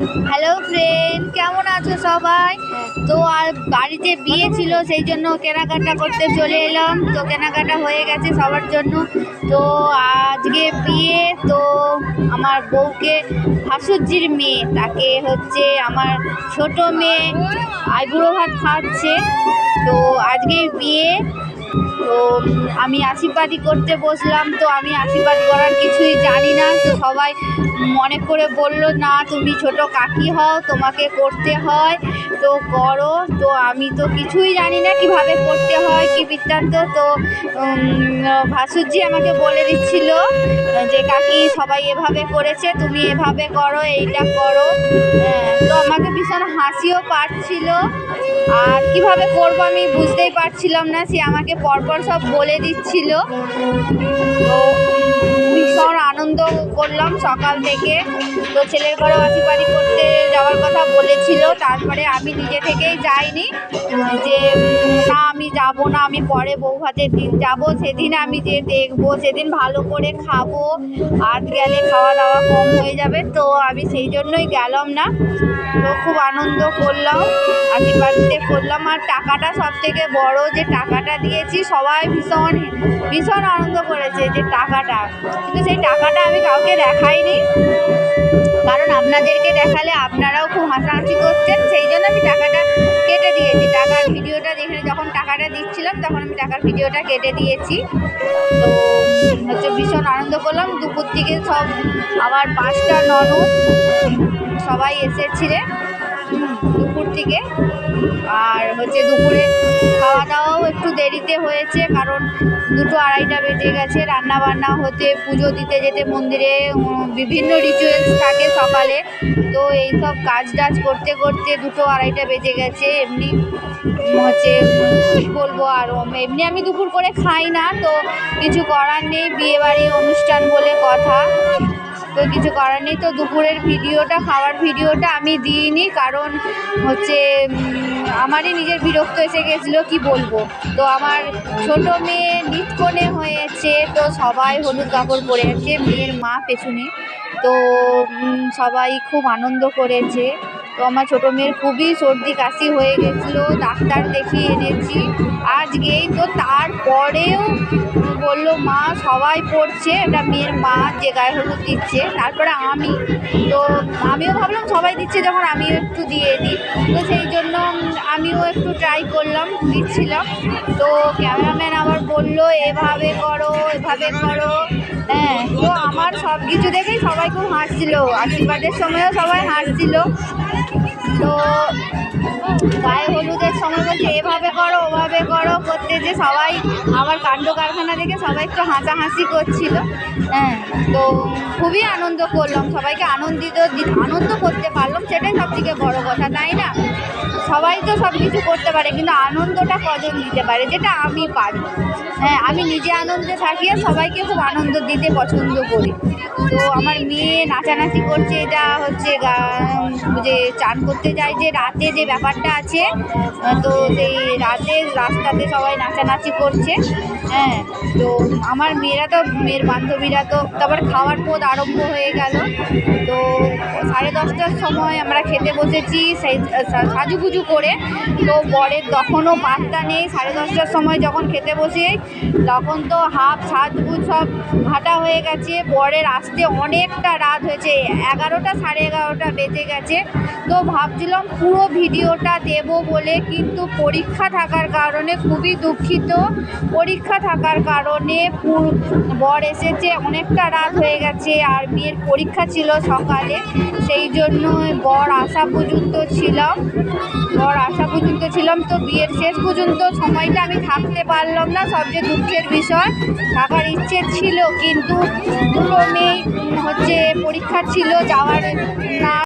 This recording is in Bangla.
হ্যালো ফ্রেন্ড কেমন আছো সবাই? তো আর বাড়িতে বিয়ে ছিল, সেই জন্য কেনাকাটা করতে চলে এলাম। তো কেনাকাটা হয়ে গেছে সবার জন্য। তো আজকে বিয়ে, তো আমার বউকে ভাসুরজির মেয়ে, তাকে হচ্ছে আমার ছোট মেয়ে আইবুড়ো ভাত খাওয়াচ্ছে। তো আজকে বিয়ে তো আমি আশীর্বাদই করতে বসলাম তো আমি আশীর্বাদ করার কিছুই জানি না। তো সবাই মনে করে বলল না তুমি ছোট কাকি হও তোমাকে করতে হয় তো করো। তো আমি তো কিছুই জানি না কীভাবে করতে হয় কি বৃত্তান্ত। তো উম, ভাসুরজি আমাকে বলে দিচ্ছিল যে কাকি সবাই এভাবে করেছে তুমি এভাবে করো এইটা করো। হ্যাঁ, তো আমাকে ভীষণ হাসিও পাচ্ছিল। আর কীভাবে করব আমি বুঝতেই পারছিলাম না সে আমাকে পরপর সব বলে দিচ্ছিল। তো ভীষণ আনন্দ করলাম সকাল থেকে। তো ছেলের ঘরেও আশীর্বাদী করতে যাওয়ার কথা বলেছিল। তারপরে আমি নিজে থেকেই যাইনি যে, না, আমি যাব না, আমি পরে বউ ভাতের দিন যাব। সেদিন আমি যে দেখব, সেদিন ভালো করে খাব। আর গেলে খাওয়া দাওয়া কম হয়ে যাবে। তো আমি সেই জন্যই গেলাম না। তো খুব আনন্দ করলাম আশীর্বাদতে করলাম। আর টাকাটা সব থেকে বড় যে টাকাটা দিয়েছি সবাই ভীষণ ভীষণ আনন্দ করেছে যে টাকাটা। কিন্তু সেই টাকাটা আমি কাউকে দেখাইনি। কারণ আপনাদেরকে দেখালে আপনারাও খুব হাসাহাসি করছেন। সেই জন্য আমি টাকাটা কেটে দিয়েছি। টাকার ভিডিওটা যেখানে যখন টাকাটা দিচ্ছিলাম তখন আমি টাকার ভিডিওটা কেটে দিয়েছি। তো হচ্ছে ভীষণ আনন্দ করলাম। দুপুর থেকে সব আবার পাঁচটা ননদ সবাই এসেছিলে হুম, দুপুর থেকে। আর হচ্ছে দুপুরে দেরিতে হয়েছে, কারণ দুটো আড়াইটা বেজে গেছে। রান্না বান্না হতে, পুজো দিতে যেতে মন্দিরে বিভিন্ন রিচুয়ালস থাকে সকালে। তো এইসব কাজ টাজ করতে করতে দুটো আড়াইটা বেজে গেছে। এমনি হচ্ছে কী বলব আর এমনি আমি দুপুর করে খাই না, তো কিছু করার নেই। বিয়েবাড়ি অনুষ্ঠান বলে কথা। তো কিছু করার নেই। তো দুপুরের ভিডিওটা, খাওয়ার ভিডিওটা আমি দিইনি কারণ হচ্ছে আমারই নিজের বিরক্ত এসে গেছিল, কি বলব? তো আমার ছোট মেয়ে নিতকনে হয়েছে, তো সবাই হলুদ কাপড় পরে আছে মেয়ের মা পেছনে। তো সবাই খুব আনন্দ করেছে। তো আমার ছোটো মেয়ের খুবই সর্দি কাশি হয়ে গেছিল, ডাক্তার দেখিয়ে এনেছি। আজকেই তো তারপরেও বলল, মা, সবাই পড়ছে। এটা মেয়ের মা যে গায়ে হলুদ দিচ্ছে, তারপরে আমি। তো আমিও ভাবলাম, সবাই দিচ্ছে যখন আমিও একটু দিয়ে দিই। তো সেই জন্য আমিও একটু ট্রাই করলাম, দিচ্ছিলাম। তো ক্যামেরাম্যান আবার বলল, এভাবে করো এভাবে করো। হ্যাঁ তো আমার সব কিছু দেখেই সবাই খুব হাসছিল। আশীর্বাদের সময়ও সবাই হাসছিল। তো, গায়ে হলুদের সময় বলছে, এভাবে করো, ওভাবে করো। করতে যে সবাই আমার কাণ্ড কারখানা দেখে সবাই একটু হাসাহাসি করছিল। হ্যাঁ তো খুবই আনন্দ করলাম, সবাইকে আনন্দিত আনন্দ করতে পারলাম, সেটাই সব থেকে বড় কথা, তাই না? সবাই তো সব কিছু করতে পারে, কিন্তু আনন্দটা কজন দিতে পারে, যেটা আমি পারি। হ্যাঁ আমি নিজে আনন্দে থাকি আর সবাইকে খুব আনন্দ দিতে পছন্দ করি। তো আমার মেয়ে নাচানাচি করছে, এটা হচ্ছে যে চান করতে যায়, যে রাতে যে ব্যাপারটা আছে তো সেই রাতে রাস্তাতে সবাই নাচানাচি করছে হ্যাঁ তো আমার মেয়েরা তো, মেয়ের বান্ধবীরা তো তারপর খাওয়ার পথ আরম্ভ হয়ে গেল। তো সাড়ে দশটার সময় আমরা খেতে বসেছি সাজুগুজু করে। তো বরের তখনও পাত্তা নেই। সাড়ে দশটার সময় যখন খেতে বসে, তখন তো হাফ সাজগুজ সব ঘাটা হয়ে গেছে। বরের আসতে অনেকটা রাত হয়েছে। এগারোটা সাড়ে এগারোটা বেজে গেছে। তো ভাবছিলাম পুরো ভিডিওটা দেব বলে, কিন্তু পরীক্ষা থাকার কারণে খুবই দুঃখিত। পরীক্ষা থাকার কারণে বর এসেছে অনেকটা রাত হয়ে গেছে, আর বিয়ের পরীক্ষা ছিল সকালে। সেই জন্য বর আসা পর্যন্ত ছিলাম। বর আসা পর্যন্ত ছিলাম তো বিয়ের শেষ পর্যন্ত সময়টা আমি থাকতে পারলাম না সবচেয়ে দুঃখের বিষয় থাকার ইচ্ছে ছিল, কিন্তু দুটো মেয়ে হচ্ছে পরীক্ষা ছিল, যাওয়ার না